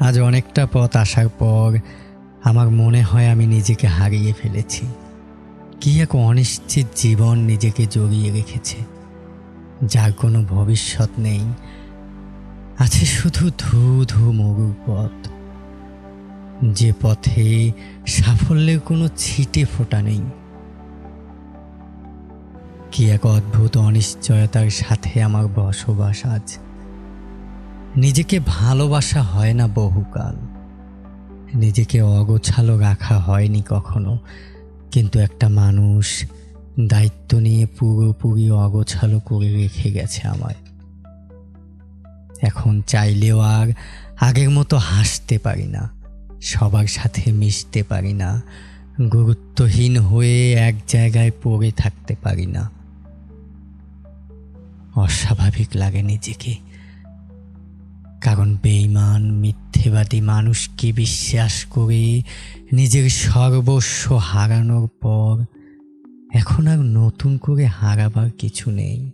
আজ অনেকটা পথ আসার পর আমার মনে হয় আমি নিজেকে হারিয়ে ফেলেছি। কি এক অনিশ্চিত জীবন নিজেকে জড়িয়ে রেখেছে, যার কোনো ভবিষ্যৎ নেই। আছে শুধু ধু ধু মরুর পথ। যে পথে সাফল্যের কোনো ছিটে ফোটা নেই। কি এক অদ্ভুত অনিশ্চয়তার সাথে আমার বসবাস আজ নিজেকে ভালোবাসা হয় না বহুকাল। নিজেকে অগোছালো রাখা হয়নি কখনো। কিন্তু একটা মানুষ দায়িত্ব নিয়ে পুরোপুরি অগোছালো করে রেখে গেছে আমায়। এখন চাইলেও আর আগের মতো হাসতে পারি না, সবার সাথে মিশতে পারি না, গুরুত্বহীন হয়ে এক জায়গায় পড়ে থাকতে পারি না। অস্বাভাবিক লাগে নিজেকে। কারণ বেইমান মিথ্যেবাদী মানুষকে বিশ্বাস করে নিজের সর্বস্ব হারানোর পর এখন আর নতুন করে হারাবার কিছু নেই।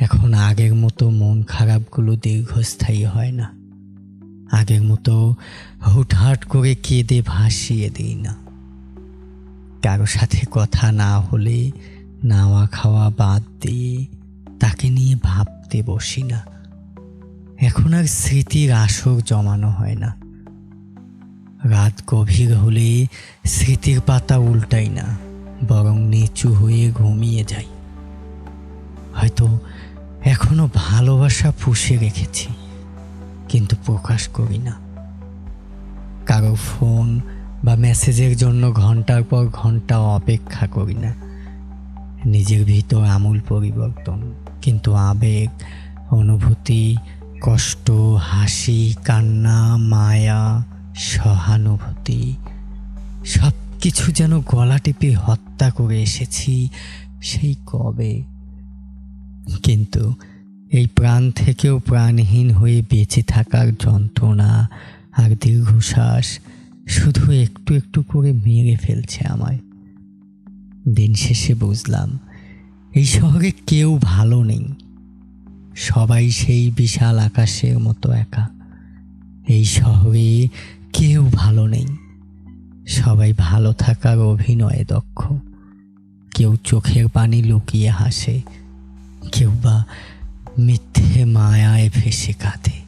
এখন আগের মতো মন খারাপগুলো দীর্ঘস্থায়ী হয় না। আগের মতো হুটহাট করে কেঁদে ভাসিয়ে দিই না। কারও সাথে কথা না হলে নাওয়া খাওয়া বাদ দিয়ে তাকে নিয়ে ভাবতে বসি না। এখন আর স্মৃতির আসর জমানো হয় না। রাত গভীর হলে স্মৃতির পাতা উল্টাই না, বরং নিচু হয়ে ঘুমিয়ে যাই হয়তো এখনও ভালোবাসা পুষে রেখেছি, কিন্তু প্রকাশ করি না। কারও ফোন বা মেসেজের জন্য ঘণ্টার পর ঘণ্টা অপেক্ষা করি না। নিজের ভিতর আমূল পরিবর্তন, কিন্তু আবেগ, অনুভূতি কষ্ট, হাসি, কান্না, মায়া, সহানুভূতি সব কিছু যেন গলা টিপে হত্যা করে এসেছি, সেই কবে? কিন্তু এই প্রাণ থেকেও প্রাণহীন হয়ে বেঁচে থাকার যন্ত্রণা আর দীর্ঘশ্বাস শুধু একটু একটু করে মেরে ফেলছে আমায়। দিন শেষে বুঝলাম, এই শহরে কেউ ভালো নেই। সবাই সেই বিশাল আকাশের মতো একা। এই শহরে কেউ ভালো নেই। সবাই ভালো থাকার অভিনয়ে দক্ষ। কেউ চোখের পানি লুকিয়ে হাসে। কেউ বা মিথ্যে মায়ায় ভেসে কাঁদে।